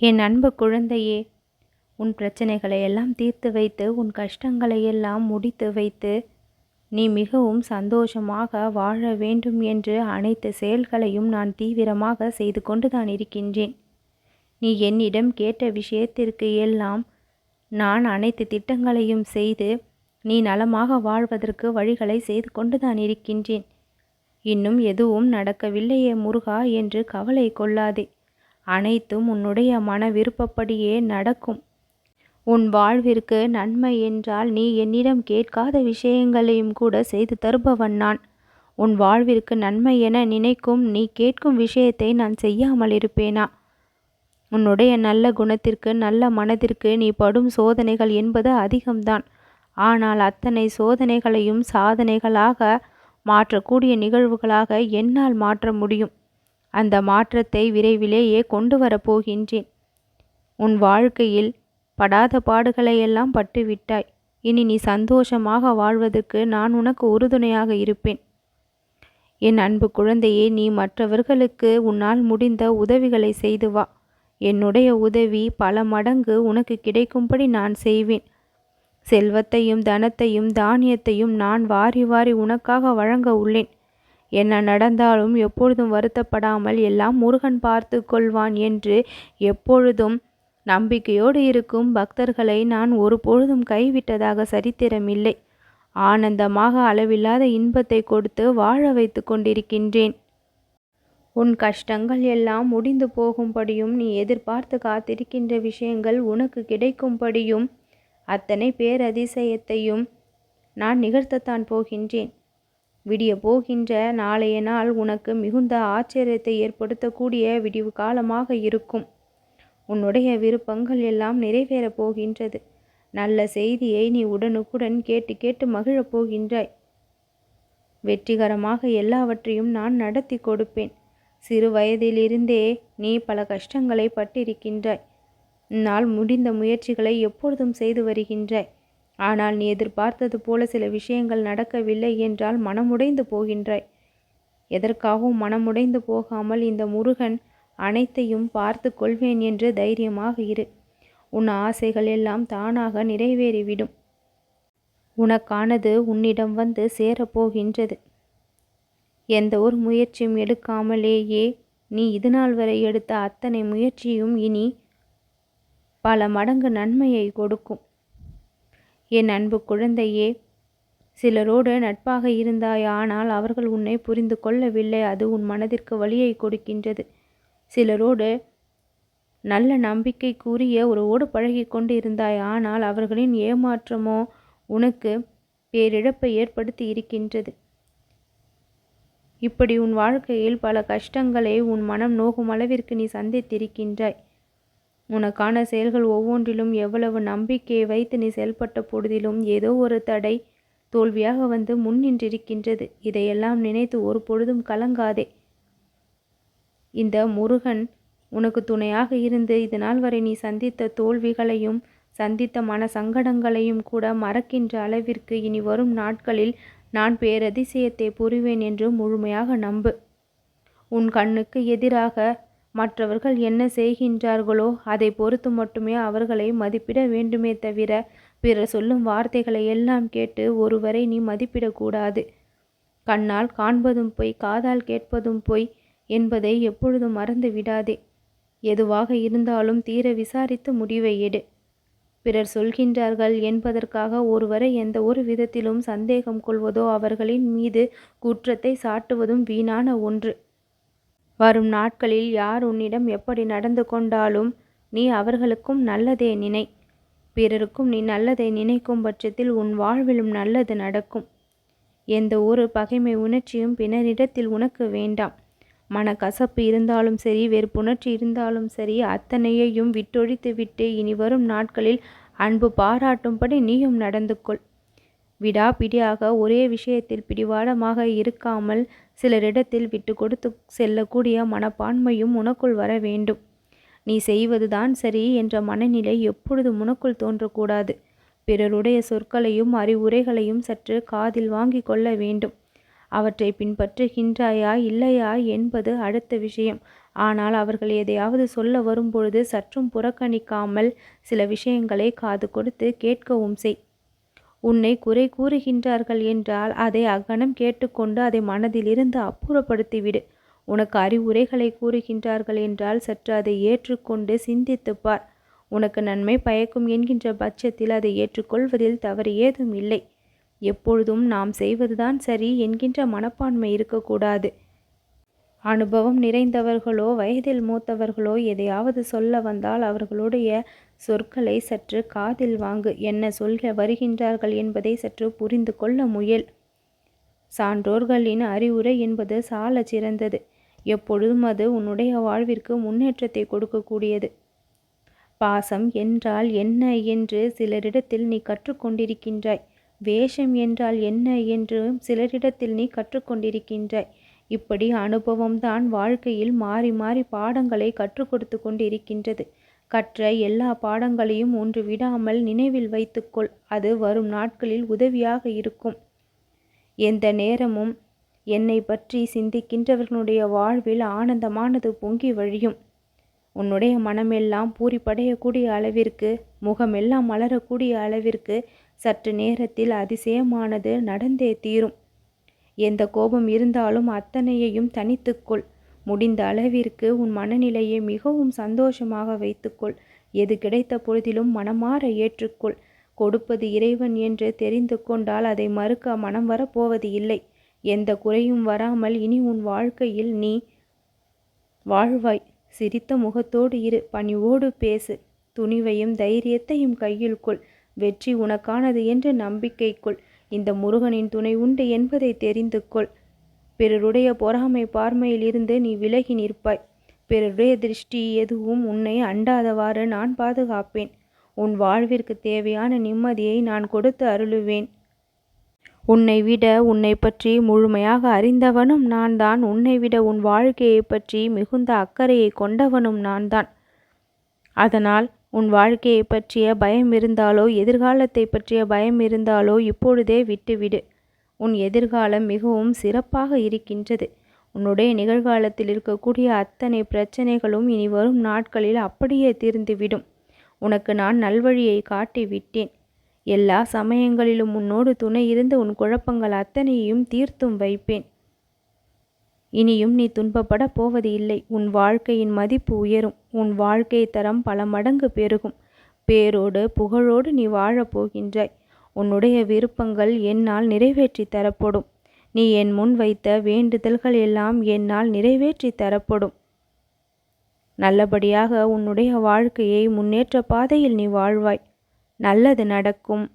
என் அன்பு குழந்தையே உன் பிரச்சனைகளை எல்லாம் தீர்த்து வைத்து உன் கஷ்டங்களை எல்லாம் முடித்து வைத்து நீ மிகவும் சந்தோஷமாக வாழ வேண்டும் என்று அனைத்து செயல்களையும் நான் தீவிரமாக செய்து கொண்டுதான் இருக்கின்றேன். நீ என்னிடம் கேட்ட விஷயத்திற்கு எல்லாம் நான் அனைத்து திட்டங்களையும் செய்து நீ நலமாக வாழ்வதற்கு வழிகளை செய்து கொண்டுதான் இருக்கின்றேன். இன்னும் எதுவும் நடக்கவில்லையே முருகா என்று கவலை கொள்ளாதே. அனைத்தும் உன்னுடைய மன விருப்பப்படியே நடக்கும். உன் வாழ்விற்கு நன்மை என்றால் நீ என்னிடம் கேட்காத விஷயங்களையும் கூட செய்து தருபவன் நான். உன் வாழ்விற்கு நன்மை என நினைக்கும் நீ கேட்கும் விஷயத்தை நான் செய்யாமல் இருப்பேனா? உன்னுடைய நல்ல குணத்திற்கு நல்ல மனதிற்கு நீ படும் சோதனைகள் என்பது அதிகம்தான். ஆனால் அத்தனை சோதனைகளையும் சாதனைகளாக மாற்றக்கூடிய நிகழ்வுகளாக என்னால் மாற்ற முடியும். அந்த மாற்றத்தை விரைவிலேயே கொண்டு வரப்போகின்றேன் உன் வாழ்க்கையில் படாத பாடுகளை எல்லாம் பட்டுவிட்டாய். இனி நீ சந்தோஷமாக வாழ்வதற்கு நான் உனக்கு உறுதுணையாக இருப்பேன். என் அன்பு குழந்தையே நீ மற்றவர்களுக்கு உன்னால் முடிந்த உதவிகளை செய்து வா. என்னுடைய உதவி பல மடங்கு உனக்கு கிடைக்கும்படி நான் செய்வேன். செல்வத்தையும் தனத்தையும் தானியத்தையும் நான் வாரி வாரி உனக்காக வழங்க உள்ளேன். என்ன நடந்தாலும் எப்பொழுதும் வருத்தப்படாமல் எல்லாம் முருகன் பார்த்து கொள்வான் என்று எப்பொழுதும் நம்பிக்கையோடு இருக்கும் பக்தர்களை நான் ஒருபொழுதும் கைவிட்டதாக சரித்திரமில்லை. ஆனந்தமாக அளவில்லாத இன்பத்தை கொடுத்து வாழ வைத்து கொண்டிருக்கின்றேன். உன் கஷ்டங்கள் எல்லாம் முடிந்து போகும்படியும் நீ எதிர்பார்த்து காத்திருக்கின்ற விஷயங்கள் உனக்கு கிடைக்கும்படியும் அத்தனை பேரதிசயத்தையும் நான் நிகழ்த்தத்தான் போகின்றேன். விடிய போகின்ற நாளைய நாள் உனக்கு மிகுந்த ஆச்சரியத்தை ஏற்படுத்தக்கூடிய விடிவு காலமாக இருக்கும். உன்னுடைய விருப்பங்கள் எல்லாம் நிறைவேறப் போகின்றது. நல்ல செய்தியை நீ உடனுக்குடன் கேட்டு கேட்டு மகிழப் போகின்றாய். வெற்றிகரமாக எல்லாவற்றையும் நான் நடத்தி கொடுப்பேன். சிறு வயதிலிருந்தே நீ பல கஷ்டங்களை பட்டிருக்கின்றாய். நாள் முடிந்த முயற்சிகளை எப்பொழுதும் செய்து வருகின்றாய். ஆனால் நீ எதிர்பார்த்தது போல சில விஷயங்கள் நடக்கவில்லை என்றால் மனமுடைந்து போகின்றாய். எதற்காகவும் மனமுடைந்து போகாமல் இந்த முருகன் அனைத்தையும் பார்த்து கொள்வேன் என்று தைரியமாக இரு. உன் ஆசைகள் எல்லாம் தானாக நிறைவேறிவிடும். உனக்கானது உன்னிடம் வந்து சேரப்போகின்றது எந்த ஒரு முயற்சியும் எடுக்காமலேயே நீ இதுநாள் வரை எடுத்த அத்தனை முயற்சியும் இனி பல மடங்கு நன்மையை கொடுக்கும். என் அன்பு குழந்தையே சிலரோடு நட்பாக இருந்தாய் ஆனால் அவர்கள் உன்னை புரிந்து கொள்ளவில்லை. அது உன் மனதிற்கு வழியை கொடுக்கின்றது. சிலரோடு நல்ல நம்பிக்கை கூறிய உறவோடு பழகி கொண்டு இருந்தாய் ஆனால் அவர்களின் ஏமாற்றமோ உனக்கு பேரிழப்பை ஏற்படுத்தி இருக்கின்றது. இப்படி உன் வாழ்க்கையில் பல கஷ்டங்களை உன் மனம் நோகும் அளவிற்கு நீ சந்தித்திருக்கின்றாய். உனக்கான செயல்கள் ஒவ்வொன்றிலும் எவ்வளவு நம்பிக்கையை வைத்து நீ செயல்பட்ட பொழுதிலும் ஏதோ ஒரு தடை தோல்வியாக வந்து முன் நின்றிருக்கின்றது. இதையெல்லாம் நினைத்து ஒரு பொழுதும் கலங்காதே. இந்த முருகன் உனக்கு துணையாக இருந்து இதனால் வரை நீ சந்தித்த தோல்விகளையும் சந்தித்த மன சங்கடங்களையும் கூட மறக்கின்ற அளவிற்கு இனி வரும் நாட்களில் நான் பேரதிசயத்தை புரிவேன் என்று முழுமையாக நம்பு. உன் கண்ணுக்கு எதிராக மற்றவர்கள் என்ன செய்கின்றார்களோ அதை பொறுத்து மட்டுமே அவர்களை மதிப்பிட வேண்டுமே தவிர பிறர் சொல்லும் வார்த்தைகளை எல்லாம் கேட்டு ஒருவரை நீ மதிப்பிடக்கூடாது. கண்ணால் காண்பதும் பொய் காதால் கேட்பதும் பொய் என்பதை எப்பொழுதும் மறந்து விடாதே. எதுவாக இருந்தாலும் தீர விசாரித்து முடிவை எடு. பிறர் சொல்கின்றார்கள் என்பதற்காக ஒருவரை எந்த ஒரு விதத்திலும் சந்தேகம் கொள்வதோ அவர்களின் மீது குற்றத்தை சாட்டுவதும் வீணான ஒன்று. வரும் நாட்களில் யார் உன்னிடம் எப்படி நடந்து கொண்டாலும் நீ அவர்களுக்கும் நல்லதே நினை. பிறருக்கும் நீ நல்லதை நினைக்கும் பட்சத்தில் உன் வாழ்விலும் நல்லது நடக்கும். எந்த ஒரு பகைமை உணர்ச்சியும் பிறரிடத்தில் உனக்கு வேண்டாம். மனக்கசப்பு இருந்தாலும் சரி வெறுப்புணர்ச்சி இருந்தாலும் சரி அத்தனையையும் விட்டொழித்து விட்டு இனி வரும் நாட்களில் அன்பு பாராட்டும்படி நீயும் நடந்து கொள். விடாபிடியாக ஒரே விஷயத்தில் பிடிவாடமாக இருக்காமல் சிலரிடத்தில் விட்டு கொடுத்து செல்லக்கூடிய மனப்பான்மையும் உனக்குள் வர வேண்டும். நீ செய்வதுதான் சரி என்ற மனநிலை எப்பொழுதும் உனக்குள் தோன்றக்கூடாது. பிறருடைய சொற்களையும் அறிவுரைகளையும் சற்று காதில் வாங்கி கொள்ள வேண்டும். அவற்றை பின்பற்றுகின்றாயா இல்லையா என்பது அடுத்த விஷயம். ஆனால் அவர்கள் எதையாவது சொல்ல வரும்பொழுது சற்றும் புறக்கணிக்காமல் சில விஷயங்களை காது கொடுத்து கேட்கவும் செய். உன்னை குறை கூறுகின்றார்கள் என்றால் அதை அகனம் கேட்டுக்கொண்டு அதை மனதிலிருந்து அப்புறப்படுத்திவிடு. உனக்கு அறிவுரைகளை கூறுகின்றார்கள் என்றால் சற்று அதை ஏற்றுக்கொண்டு சிந்தித்துப்பார். உனக்கு நன்மை பயக்கும் என்கின்ற பட்சத்தில் அதை ஏற்றுக்கொள்வதில் தவறு ஏதும் இல்லை. எப்பொழுதும் நாம் செய்வதுதான் சரி என்கின்ற மனப்பான்மை இருக்கக்கூடாது. அனுபவம் நிறைந்தவர்களோ வயதில் மூத்தவர்களோ எதையாவது சொல்ல வந்தால் அவர்களுடைய சொற்களை சற்று காதில் வாங்கு. என்ன சொல்ல வருகின்றார்கள் என்பதை சற்று புரிந்து கொள்ள முயல். சான்றோர்களின் அறிவுரை என்பது சால சிறந்தது. எப்பொழுதும் அது உன்னுடைய வாழ்விற்கு முன்னேற்றத்தை கொடுக்கக்கூடியது. பாசம் என்றால் என்ன என்று சிலரிடத்தில் நீ கற்றுக்கொண்டிருக்கின்றாய். வேஷம் என்றால் என்ன என்று சிலரிடத்தில் நீ கற்றுக்கொண்டிருக்கின்றாய். இப்படி அனுபவம்தான் வாழ்க்கையில் மாறி மாறி பாடங்களை கற்றுக் கொடுத்து கொண்டிருக்கின்றது. கற்ற எல்லா பாடங்களையும் ஒன்று விடாமல் நினைவில் வைத்துக்கொள். அது வரும் நாட்களில் உதவியாக இருக்கும். எந்த நேரமும் என்னை பற்றி சிந்திக்கின்றவர்களுடைய வாழ்வில் ஆனந்தமானது பொங்கி வழியும். உன்னுடைய மனமெல்லாம் பூரிப்படையக்கூடிய அளவிற்கு முகமெல்லாம் மலரக்கூடிய அளவிற்கு சற்று நேரத்தில் அதிசயமானது நடந்தே தீரும். எந்த கோபம் இருந்தாலும் அத்தனையையும் தனித்துக்கொள் முடிந்த அளவிற்கு உன் மனநிலையை மிகவும் சந்தோஷமாக வைத்துக்கொள். எது கிடைத்த பொழுதிலும் மனமாற ஏற்றுக்கொள். கொடுப்பது இறைவன் என்று தெரிந்து கொண்டால் அதை மறுக்க மனம் வரப்போவது இல்லை. எந்த குறையும் வராமல் இனி உன் வாழ்க்கையில் நீ வாழ்வாய். சிரித்த முகத்தோடு இரு. பணிவோடு பேசு. துணிவையும் தைரியத்தையும் கையில் கொள். வெற்றி உனக்கானது என்று நம்பிக்கை கொள். இந்த முருகனின் துணை உண்டு என்பதை தெரிந்து கொள். பிறருடைய பொறாமை பார்மையிலிருந்து நீ விலகி நிற்பாய். பிறருடைய திருஷ்டி எதுவும் உன்னை அண்டாதவாறு நான் பாதுகாப்பேன். உன் வாழ்விற்கு தேவையான நிம்மதியை நான் கொடுத்து அருளுவேன். உன்னை விட உன்னை பற்றி முழுமையாக அறிந்தவனும் நான் தான் உன்னை விட உன் வாழ்க்கையை பற்றி மிகுந்த அக்கறையை கொண்டவனும் நான் தான் அதனால் உன் வாழ்க்கையை பற்றிய பயம் இருந்தாலோ எதிர்காலத்தை பற்றிய பயம் இருந்தாலோ இப்பொழுதே விட்டுவிடு. உன் எதிர்காலம் மிகவும் சிறப்பாக இருக்கின்றது. உன்னுடைய நிகழ்காலத்தில் இருக்கக்கூடிய அத்தனை பிரச்சனைகளும் இனி வரும் நாட்களில் அப்படியே தீர்ந்துவிடும். உனக்கு நான் நல்வழியை காட்டி விட்டேன் எல்லா சமயங்களிலும் உன்னோடு துணை இருந்து உன் குழப்பங்கள் அத்தனையையும் தீர்த்தும் வைப்பேன். இனியும் நீ துன்பப்பட போவது இல்லை. உன் வாழ்க்கையின் மதிப்பு உயரும். உன் வாழ்க்கை தரம் பல மடங்கு பெருகும். பேரோடு புகழோடு நீ வாழப் போகின்றாய். உன்னுடைய விருப்பங்கள் என்னால் நிறைவேற்றி தரப்படும். நீ என் முன் வைத்த வேண்டுதல்கள் எல்லாம் என்னால் நிறைவேற்றி தரப்படும். நல்லபடியாக உன்னுடைய வாழ்க்கையை முன்னேற்ற பாதையில் நீ வாழ்வாய். நல்லது நடக்கும்.